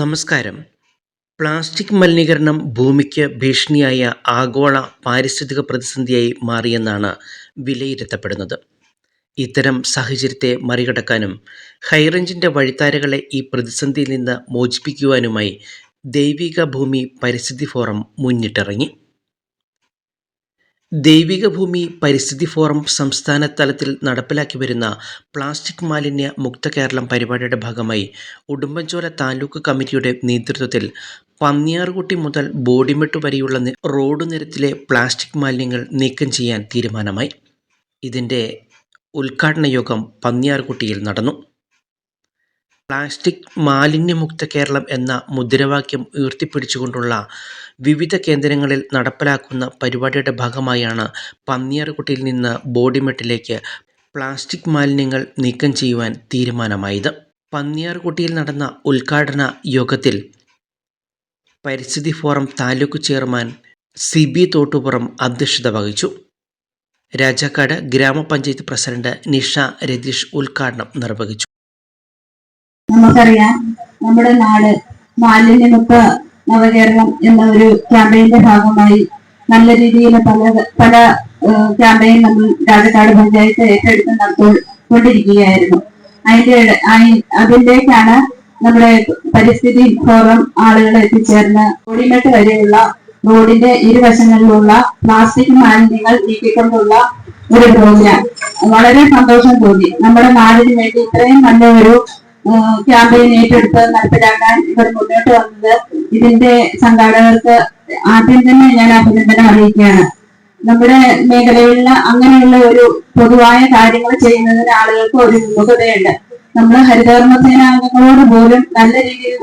നമസ്കാരം. പ്ലാസ്റ്റിക് മലിനീകരണം ഭൂമിക്ക് ഭീഷണിയായ ആഗോള പാരിസ്ഥിതിക പ്രതിസന്ധിയായി മാറിയെന്നാണ് വിലയിരുത്തപ്പെടുന്നത്. ഇത്തരം സാഹചര്യത്തെ മറികടക്കാനും ഹൈറേഞ്ചിന്റെ വഴിത്താരകളെ ഈ പ്രതിസന്ധിയിൽ നിന്ന് മോചിപ്പിക്കുവാനുമായി ദൈവിക ഭൂമി പരിസ്ഥിതി ഫോറം മുന്നിട്ടിറങ്ങി. ദൈവിക ഭൂമി പരിസ്ഥിതി ഫോറം സംസ്ഥാന തലത്തിൽ നടപ്പിലാക്കി വരുന്ന പ്ലാസ്റ്റിക് മാലിന്യ മുക്ത കേരളം പരിപാടിയുടെ ഭാഗമായി ഉടുമ്പൻചോല താലൂക്ക് കമ്മിറ്റിയുടെ നേതൃത്വത്തിൽ പന്നിയാറുകുട്ടി മുതൽ ബോഡിമെട്ട് വരെയുള്ള റോഡ് നിരത്തിലെ പ്ലാസ്റ്റിക് മാലിന്യങ്ങൾ നീക്കം ചെയ്യാൻ തീരുമാനമായി. ഇതിന്റെ ഉദ്ഘാടന യോഗം പന്നിയാർകുട്ടിയിൽ നടന്നു. പ്ലാസ്റ്റിക് മാലിന്യമുക്ത കേരളം എന്ന മുദ്രാവാക്യം ഉയർത്തിപ്പിടിച്ചുകൊണ്ടുള്ള വിവിധ കേന്ദ്രങ്ങളിൽ നടപ്പിലാക്കുന്ന പരിപാടിയുടെ ഭാഗമായാണ് പന്നിയാർകുട്ടിയിൽ നിന്ന് ബോഡിമെട്ടിലേക്ക് പ്ലാസ്റ്റിക് മാലിന്യങ്ങൾ നീക്കം ചെയ്യുവാൻ തീരുമാനമായത്. പന്നിയാർകുട്ടിയിൽ നടന്ന ഉദ്ഘാടന യോഗത്തിൽ പരിസ്ഥിതി forum taluk chairman C B Thottupuram അധ്യക്ഷത വഹിച്ചു. രാജാക്കാട് ഗ്രാമപഞ്ചായത്ത് പ്രസിഡന്റ് നിഷ രതീഷ് ഉദ്ഘാടനം നിർവഹിച്ചു. നമുക്കറിയാം നമ്മുടെ നാട് മാലിന്യമുക്ത നവകേരളം എന്ന ഒരു ക്യാമ്പയിന്റെ ഭാഗമായി നല്ല രീതിയിൽ പല പല ക്യാമ്പയിൻ നമ്മൾ രാജക്കാട് പഞ്ചായത്ത് ഏറ്റെടുത്ത് നടത്തിക്കൊണ്ടിരിക്കുകയായിരുന്നു അതിന്റെ അതിന്റേക്കാണ് നമ്മുടെ പരിസ്ഥിതി ഫോറം ആളുകൾ എത്തിച്ചേർന്ന് കോടിമെട്ട് വരെയുള്ള റോഡിന്റെ ഇരുവശങ്ങളിലുള്ള പ്ലാസ്റ്റിക് മാലിന്യങ്ങൾ നീക്കിക്കൊണ്ടുള്ള ഒരു പ്രോഗ്രാം. വളരെ സന്തോഷം തോന്നി. നമ്മുടെ നാടിന് വേണ്ടി ഇത്രയും നല്ല ഒരു ക്യാമ്പയിൻ ഏറ്റെടുത്ത് നടപ്പിലാക്കാൻ ഇവർ മുന്നോട്ട് വന്നത് ഇതിന്റെ സംഘാടകർക്ക് ആദ്യം തന്നെ ഞാൻ അഭിനന്ദനം അറിയിക്കുകയാണ്. നമ്മുടെ മേഖലകളിൽ അങ്ങനെയുള്ള ഒരു പൊതുവായ കാര്യങ്ങൾ ചെയ്യുന്നതിന് ആളുകൾക്ക് ഒരു വിമുഖതയുണ്ട്. നമ്മൾ ഹരിതകർമ്മ സേനാംഗങ്ങളോട് പോലും നല്ല രീതിയിൽ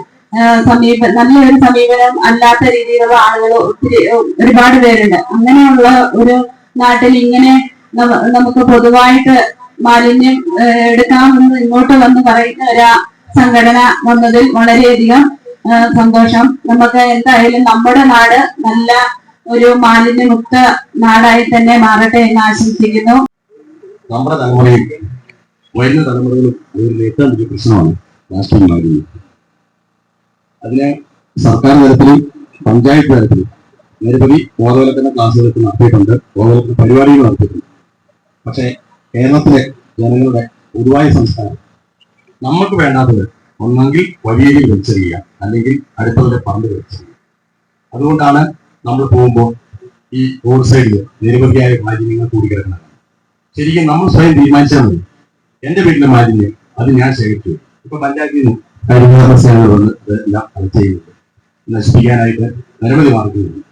സമീപ നല്ലൊരു സമീപനം അല്ലാത്ത രീതിയിലുള്ള ആളുകൾ ഒത്തിരി ഒരുപാട് പേരുണ്ട്. അങ്ങനെയുള്ള ഒരു നാട്ടിൽ ഇങ്ങനെ നമുക്ക് പൊതുവായിട്ട് മാലിന്യം എടുക്കാമെന്ന് ഇങ്ങോട്ട് വന്ന് പറയുന്ന ഒരു സംഘടന വന്നതിൽ വളരെയധികം സന്തോഷം. നമുക്ക് എന്തായാലും നമ്മുടെ നാട് നല്ല ഒരു മാലിന്യമുക്ത നാടായി തന്നെ മാറട്ടെ എന്ന് ആശംസിക്കുന്നു. നമ്മുടെ തലമുറയും വരുന്ന തലമുറകളും ഏറ്റവും വലിയ പ്രശ്നമാണ് മാലിന്യം. അതിനെ സർക്കാർ തലത്തിലും പഞ്ചായത്ത് തലത്തിലും നിരവധി ബോധവൽക്കരണ ക്ലാസ്സുകളൊക്കെ നടത്തിയിട്ടുണ്ട്. ബോധവൽക്കരണ പരിപാടികൾ നടത്തിയിട്ടുണ്ട്. പക്ഷേ കേരളത്തിലെ ജനങ്ങളുടെ പൊതുവായ സംസ്കാരം. നമുക്ക് വേണ്ടാത്തത് ഒന്നെങ്കിൽ വഴിയിൽ വലിച്ചെറിയുക. അല്ലെങ്കിൽ അടുത്തവരെ പറമ്പ് വലിച്ചെറിയുക. അതുകൊണ്ടാണ് നമ്മൾ പോകുമ്പോൾ ഈ റോഡ് സൈഡിൽ നിരവധിയായ മാലിന്യങ്ങൾ കൂടി കിടക്കുന്നത് ശരിക്കും നമ്മൾ സ്വയം തീരുമാനിച്ചാൽ മതി. എന്റെ വീട്ടിലെ മാലിന്യം അത് ഞാൻ ശേഖരിച്ചു ഇപ്പൊ പഞ്ചായത്തിൽ നിന്ന് ഹരിതകർമ്മ വന്ന് ഇതെല്ലാം അത് ചെയ്യുന്നുണ്ട്. നശിപ്പിക്കാനായിട്ട് നിരവധി മാർഗങ്ങളുണ്ട്.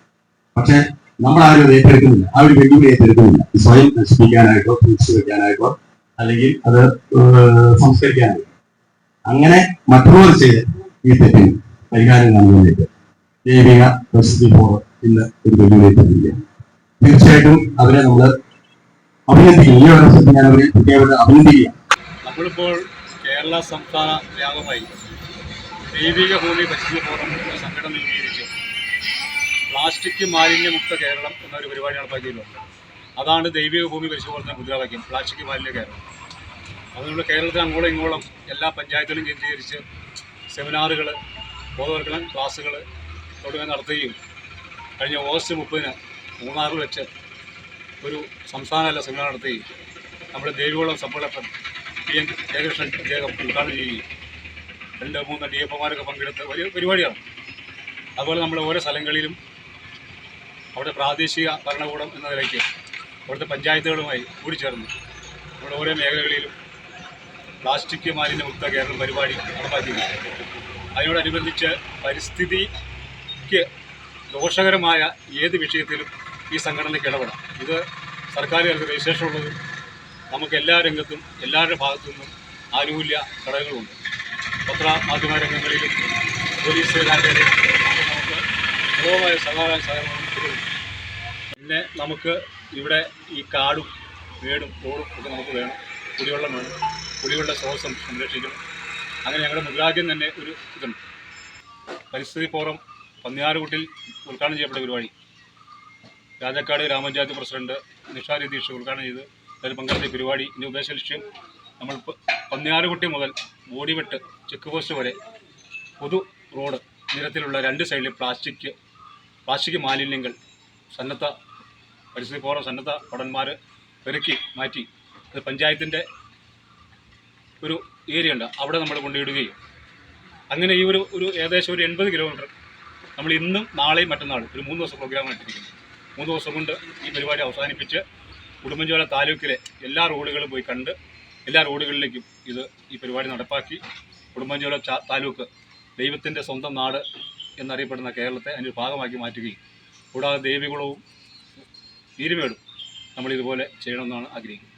പക്ഷെ നമ്മൾ ആരും അത് ഏറ്റെടുക്കുന്നില്ല. ആ ഒരു വെല്ലുവിളി ഏറ്റെടുക്കുന്നില്ല. സ്വയം നശിപ്പിക്കാനായിട്ടോ തിരിച്ചു വെക്കാനായിട്ടോ അല്ലെങ്കിൽ അത് സംസ്കരിക്കാനായിട്ടോ. അങ്ങനെ മറ്റുള്ളവർ ചെയ്ത് ഈ തെറ്റിന് പരിഹാരം കാണുന്നതിലേക്ക് ദൈവിക പരിസ്ഥിതി ഫോറം ഇന്ന് ഒരു വെല്ലുവിളി ഏറ്റെടുക്കുകയാണ്. തീർച്ചയായിട്ടും അവരെ നമ്മൾ അഭിനന്ദിക്കും. ഈ അവസരത്തിൽ ഞാൻ അവരെ പ്രത്യേകത അഭിനന്ദിക്കുക നമ്മളിപ്പോൾ കേരള സംസ്ഥാന വ്യാപകമായി ദൈവിക ഭൂമി പരിസ്ഥിതി ഫോറം സംഘടന രൂപീകരിച്ച് പ്ലാസ്റ്റിക് മാലിന്യമുക്ത കേരളം എന്നൊരു പരിപാടി നടപ്പാക്കിയിട്ടുണ്ട് അതാണ് ദൈവിക ഭൂമി പരിശോധന മുദ്രാവാക്യം പ്ലാസ്റ്റിക് മാലിന്യ കേരളം. അതുകൊണ്ട് കേരളത്തിൽ അങ്ങോളം ഇങ്ങോളം എല്ലാ പഞ്ചായത്തിലും കേന്ദ്രീകരിച്ച് സെമിനാറുകൾ ബോധവൽക്കരണ ക്ലാസ്സുകൾ തുടങ്ങി നടത്തുകയും കഴിഞ്ഞ ഓഗസ്റ്റ് മുപ്പതിന് മൂന്നാറിൽ വെച്ച് ഒരു സംസ്ഥാനതല സെമിനാർ നടത്തുകയും നമ്മുടെ Devikulam sub T N Jayakrishnan അദ്ദേഹം ഉദ്ഘാടനം ചെയ്യുകയും രണ്ട് മൂന്ന് ഡി എഫ്മാരൊക്കെ പങ്കെടുത്ത വലിയ പരിപാടിയാണ്. അതുപോലെ നമ്മൾ ഓരോ സ്ഥലങ്ങളിലും അവിടെ പ്രാദേശിക ഭരണകൂടം എന്ന നിലയ്ക്ക് അവിടുത്തെ പഞ്ചായത്തുകളുമായി കൂടിച്ചേർന്ന്. നമ്മുടെ ഓരോ മേഖലകളിലും പ്ലാസ്റ്റിക് മാലിന്യമുക്ത കേരളം പരിപാടി നടപ്പാക്കിയിരുന്നു അതിനോടനുബന്ധിച്ച് പരിസ്ഥിതിക്ക് ദോഷകരമായ ഏത് വിഷയത്തിലും ഈ സംഘടനയ്ക്ക് ഇടപെടാം. ഇത് സർക്കാർ തലത്തിൽ ഉള്ളത് നമുക്ക് എല്ലാ രംഗത്തും എല്ലാവരുടെ ഭാഗത്തു നിന്നും ആനുകൂല്യ ഘടകങ്ങളുണ്ട്. പത്ര മാധ്യമ രംഗങ്ങളിലും പോലീസ് സേനാന്റെയും നമുക്ക് സഹകാര സഹകരണം തുടരും പിന്നെ നമുക്ക് ഇവിടെ ഈ കാടും വീടും തോടും ഒക്കെ നമുക്ക് വേണം. കുടിവെള്ളം വേണം. കുടിവെള്ള സ്രോതസ്സും സംരക്ഷിക്കണം. അങ്ങനെ ഞങ്ങളുടെ മുദ്രാജ്യം തന്നെ ഒരു ഇതുണ്ട്. പരിസ്ഥിതി ഫോറം പന്നിയാറുകുട്ടിൽ ഉദ്ഘാടനം ചെയ്യപ്പെട്ട പരിപാടി. രാജാക്കാട് ഗ്രാമപഞ്ചായത്ത് പ്രസിഡന്റ് നിഷാ രതീഷ് ഉദ്ഘാടനം ചെയ്ത് അതിൽ പങ്കെടുത്ത പരിപാടി. ഇതിന്റെ ഉദ്ദേശ ലക്ഷ്യം നമ്മൾ പന്നിയാറുകുട്ടി മുതൽ ബോഡിവെട്ട് ചെക്ക് പോസ്റ്റ് വരെ പൊതു റോഡ് നിരത്തിലുള്ള രണ്ട് സൈഡിൽ പ്ലാസ്റ്റിക് പ്ലാസ്റ്റിക് മാലിന്യങ്ങൾ സന്നദ്ധ പരിസ്ഥിതി ഫോറം സന്നദ്ധ ഭടന്മാർ പെരുക്കി മാറ്റി. അത് പഞ്ചായത്തിന്റെ ഒരു ഏരിയ ഉണ്ട്. അവിടെ നമ്മൾ കൊണ്ടിടുകയും അങ്ങനെ ഈ ഒരു ഒരു ഏകദേശം ഒരു എൺപത് കിലോമീറ്റർ നമ്മൾ ഇന്നും നാളെയും മറ്റന്നാളും ഒരു മൂന്ന് ദിവസം പ്രോഗ്രാം ഇട്ടിരിക്കുന്നു. മൂന്ന് ദിവസം കൊണ്ട് ഈ പരിപാടി അവസാനിപ്പിച്ച് ഉടുമ്പൻചോല താലൂക്കിലെ എല്ലാ റോഡുകളും പോയി കണ്ട് എല്ലാ റോഡുകളിലേക്കും ഇത് ഈ പരിപാടി നടപ്പാക്കി. ഉടുമ്പൻചോല താലൂക്ക് ദൈവത്തിന്റെ സ്വന്തം നാട് എന്നറിയപ്പെടുന്ന കേരളത്തെ അതിന്റെ ഭാഗമാക്കി മാറ്റുകയും കൂടാതെ ദേവികുളവും ഈരുമേടും നമ്മളിതുപോലെ ചെയ്യണമെന്നാണ് ആഗ്രഹിക്കുന്നത്.